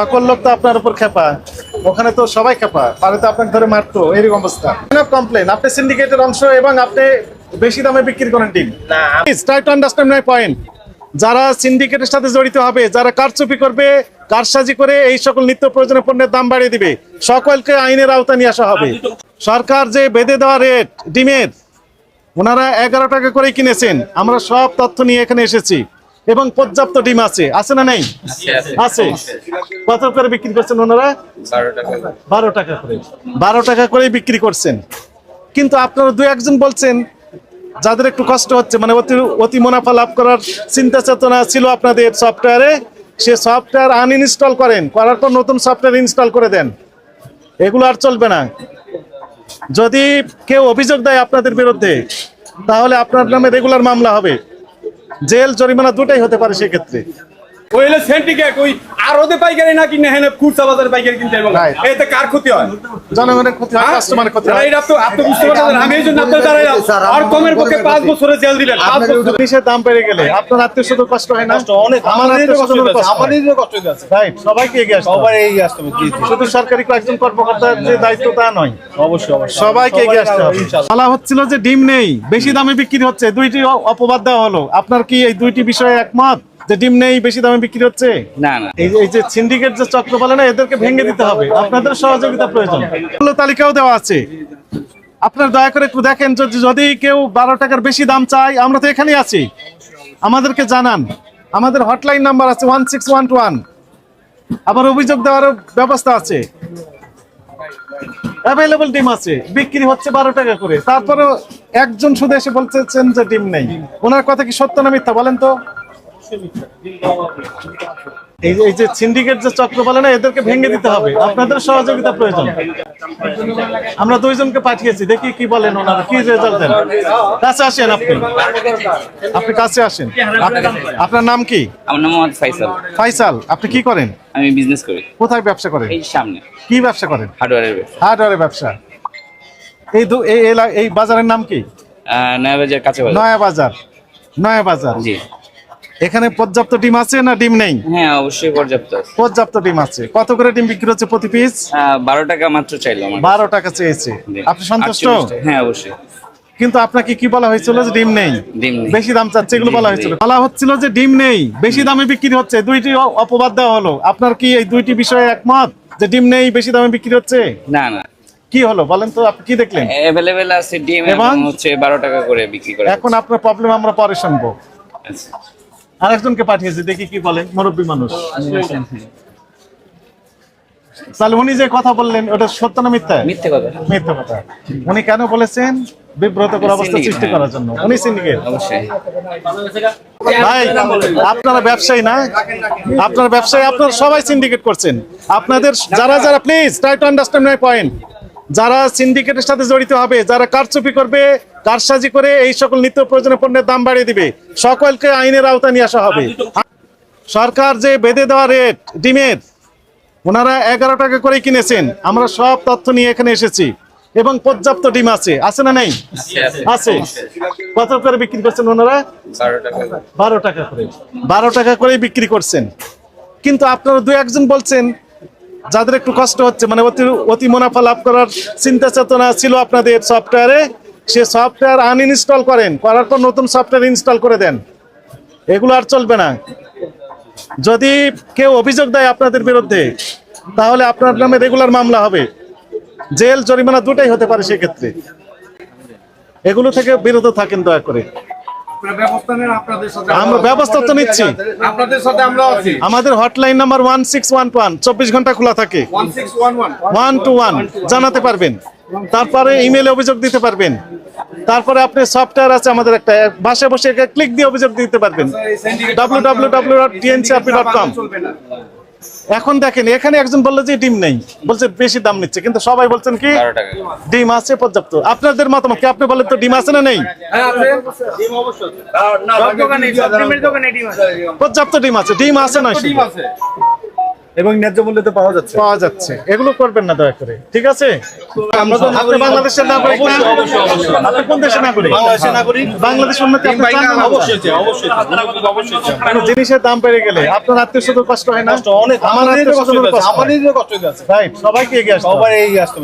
সকল লোক তো আপনার উপর খেপা। ওখানে তো সবাই খেপা। পারে তো আপনাকে ধরে মারতো এরকম অবস্থা। কমপ্লেন আপনি সিন্ডিকেটের অংশ এবং আপনি বেশি দামে বিক্রি করেন team try to understand my point যারা সিন্ডিকেটের সাথে জড়িত হবে যারা কারচুপি করবে কারসাজি করে এই সকল নিত্য প্রয়োজনীয় পণ্যের দাম বাড়িয়ে দিবে সকলকে আইনের আওতা নিয়ে আসা হবে। সরকার যে বেঁধে দেওয়া রেট ডিমের ওনারা এগারো টাকা করে কিনেছেন। আমরা সব তথ্য নিয়ে এখানে এসেছি। এবং পর্যাপ্ত ডিম আছে। আছে না নেই? আছে কত করে বিক্রি করছেন ওনারা? বারো টাকা করে। বারো টাকা করে। বিক্রি করছেন। কিন্তু আপনারা দু একজন বলছেন যাদের একটু কষ্ট হচ্ছে মানে অতি অতি মুনাফা লাভ করার চিন্তা চেতনা ছিল আপনাদের সফটওয়্যারে সে সফটওয়্যার আনইনস্টল করেন করার পর নতুন সফটওয়্যার ইনস্টল করে দেন। এগুলো আর চলবে না। যদি কেউ অভিযোগ দেয় আপনাদের বিরুদ্ধে তাহলে আপনার নামে রেগুলার মামলা হবে। জেল জরিমানা দুটাই হতে পারে সেক্ষেত্রে। ওই হলো সেন্টিকেট ওই আর ওদের পাইকারি না কিনে হেনে খুচরা বাজারে পাইকারি কিনতে Right. এতে কার ক্ষতি হয়? জনগণের ক্ষতি হয় কাস্টমারের ক্ষতি হয়। এইটা তো আপনি বুঝতে পারছেন আমি এই জন্য আপনার দ্বারাই আর কমের পক্ষে পাঁচ বছরের জেল দিলেন। পাঁচ বছর। জিনিসের দাম বেড়ে গেলে আপনার আত্মীয় স্বজন কষ্ট হয় না? আমার আত্মীয় স্বজনের কষ্ট হয়। কষ্ট হচ্ছে সবাইকে এগিয়ে আসতে সবাই আসতে হবে জি শুধু সরকারি কয়েকজন কর্মকর্তার যে দায়িত্ব তা নয়। অবশ্যই অবশ্যই। সবাইকে এগিয়ে আসতে হবে। ইনশাআল্লাহ। বলা হচ্ছিল যে ডিম নেই বেশি দামে বিক্রি হচ্ছে দুইটি অপবাদ দেওয়া হলো। আপনার কি এই দুইটি বিষয়ে একমত? যে ডিম নেই বেশি দামে বিক্রি হচ্ছে? না না। এই যে- সিন্ডিকেট যে চক্র বলে না এদেরকে ভেঙে দিতে হবে। আপনাদের সহযোগিতা প্রয়োজন। তালিকাও দেওয়া আছে। আপনার দয়া করে একটু দেখেন যদি কেউ বারো টাকার বেশি দাম চায় আমরা তো এখানেই আছি। আমাদেরকে জানান। আমাদের হটলাইন নাম্বার আছে one six one two one আবার অভিযোগ দেওয়ারও ব্যবস্থা আছে। অ্যাভেলেবল ডিম আছে। বিক্রি হচ্ছে বারো টাকা করে। তারপরেও একজন শুধু এসে বলতেছেন যে ডিম নেই। ওনার কথা কি সত্য না মিথ্যা বলেন তো? এই যে- এই যে সিন্ডিকেট যে চক্র বলে না এদেরকে ভেঙে দিতে হবে। আপনাদের সহযোগিতা প্রয়োজন। আমরা দুইজনকে পাঠিয়েছি দেখি কি বলেন ওনারা কি রেজাল্ট দেন। কাছে আসেন আপনি। আপনি কাছে আসেন। আপনার নাম কি? আমার নাম মোহাম্মদ ফাইসাল। ফাইসাল আপনি কি করেন? আমি বিজনেস করি। কোথায় ব্যবসা করেন? এই সামনে। কি ব্যবসা করেন? হার্ডওয়্যারের ব্যবসা। হার্ডওয়ারের ব্যবসা। এই এই এই বাজারের নাম কি? কাছে বাজার নয়া বাজার নয়া বাজার জি। এখানে পর্যাপ্ত ডিম আছে না ডিম নেই? হ্যাঁ অবশ্যই পর্যাপ্ত আছে। পর্যাপ্ত ডিম আছে। কত করে ডিম বিক্রি হচ্ছে প্রতি পিস আহ, বারো টাকা মাত্র চাইলো আমার বারো টাকা চেয়েছে। আপনি সন্তুষ্ট? হ্যাঁ অবশ্যই। কিন্তু আপনাকে কি বলা হয়েছিল যে ডিম নেই? ডিম নেই। বেশি দাম চাচ্ছে এগুলো বলা হয়েছিল। বলা হচ্ছিল যে ডিম নেই বেশি দামে বিক্রি হচ্ছে। দুইটি অপবাদ দেওয়া হলো। আপনার কি এই দুইটি বিষয়ে একমত যে ডিম নেই বেশি দামে বিক্রি হচ্ছে? না না। কি হলো? বলেন তো আপনি কি দেখলেন? অ্যাভেলেবেল আছে ডিম এবং? হচ্ছে বারো টাকা করে বিক্রি করে এখন আপনার প্রবলেম আমরা পরে শুনব। আচ্ছা। আরেকজনকে পাঠিয়েছি দেখি কি বলেন মুরব্বী মানুষ। তাহলে উনি যে কথা বললেন ওটা সত্য না মিথ্যা? মিথ্যে কথা। মিথ্যা কথা। উনি কেন বলেছেন? বিব্রতকর অবস্থা সৃষ্টি। করার জন্য। উনি সিন্ডিকেট। ভাই আপনারা ব্যবসায়ী না? আপনার ব্যবসায়ী আপনারা সবাই সিন্ডিকেট করছেন। আপনাদের যারা যারা please try to understand my point যারা সিন্ডিকেটের সাথে জড়িত হবে, যারা কারচুপি করবে, কারসাজি করে এই সকল নিত্য প্রয়োজনীয় পণ্যের দাম বাড়িয়ে দিবে, সকলকে আইনের আওতা নিয়ে আসা হবে। সরকার যে বেঁধে দেওয়া রেট, ডিমের, ওনারা এগারো টাকা করে কিনেছেন। আমরা সব তথ্য নিয়ে এখানে এসেছি। এবং পর্যাপ্ত ডিম আছে। আছে না নেই? আছে। কত করে বিক্রি করছেন ওনারা? বারো টাকা বারো টাকা করে। বারো টাকা করে বিক্রি করছেন। কিন্তু আপনারা দু একজন বলছেন যাদের একটু কষ্ট হচ্ছে মানে অতি অতি মুনাফা লাভ করার চিন্তা চেতনা ছিল আপনাদের সফটওয়্যারে সে সফটওয়্যার আনইনস্টল করেন, করার পর নতুন সফটওয়্যার ইনস্টল করে দেন। এগুলো আর চলবে না। যদি কেউ অভিযোগ দেয় আপনাদের বিরুদ্ধে, তাহলে আপনার নামে রেগুলার মামলা হবে। জেল জরিমানা দুটাই হতে পারে সেক্ষেত্রে। এগুলো থেকে বিরত থাকেন দয়া করে। আমরা ব্যবস্থা তো নিচ্ছি। আপনাদের সাথে আমরা আছি। আমাদের hotline number one six one one চব্বিশ ঘণ্টা খোলা থাকে। ওয়ান টু ওয়ান জানাতে পারবেন। তারপরে ইমেলে অভিযোগ দিতে পারবেন। তারপরে আপনি সফটওয়্যার আছে আমাদের একটা বাসায় বসে ক্লিক দিয়ে অভিযোগ দিতে পারবেন। W W W dot TNCRP dot com এখন দেখেন এখানে একজন বলল যে ডিম নেই। বলছে বেশি দাম নিচ্ছে কিন্তু সবাই বলছেন কি ডিম আছে পর্যাপ্ত। আপনাদের মতামত কি? আপনি বলেন তো ডিম আছে না নেই? হ্যাঁ পর্যাপ্ত ডিম আছে। ডিম আছে নয়। আছে। এবং ন্যায্য মূল্যে তো পাওয়া যাচ্ছে। পাওয়া যাচ্ছে। এগুলো করবেন না দয়া করে ঠিক আছে? আমরা তো আপনি বাংলাদেশের নাগরিক না? অবশ্যই, অবশ্যই, অবশ্যই। আপনি কোন দেশের নাগরিক? বাংলাদেশের নাগরিক। বাংলাদেশ উন্নতি আপনি চান অবশ্যই অবশ্যই অবশ্যই অবশ্যই চাই। কোনো জিনিসের দাম বেড়ে গেলে আপনার আত্মীয় স্বজন কষ্ট হয় না? অনেক আমার আত্মীয় কষ্ট হচ্ছে, কষ্ট হয়। রাইট সবাইকে এগিয়ে আসতে সবাই এগিয়ে আসতে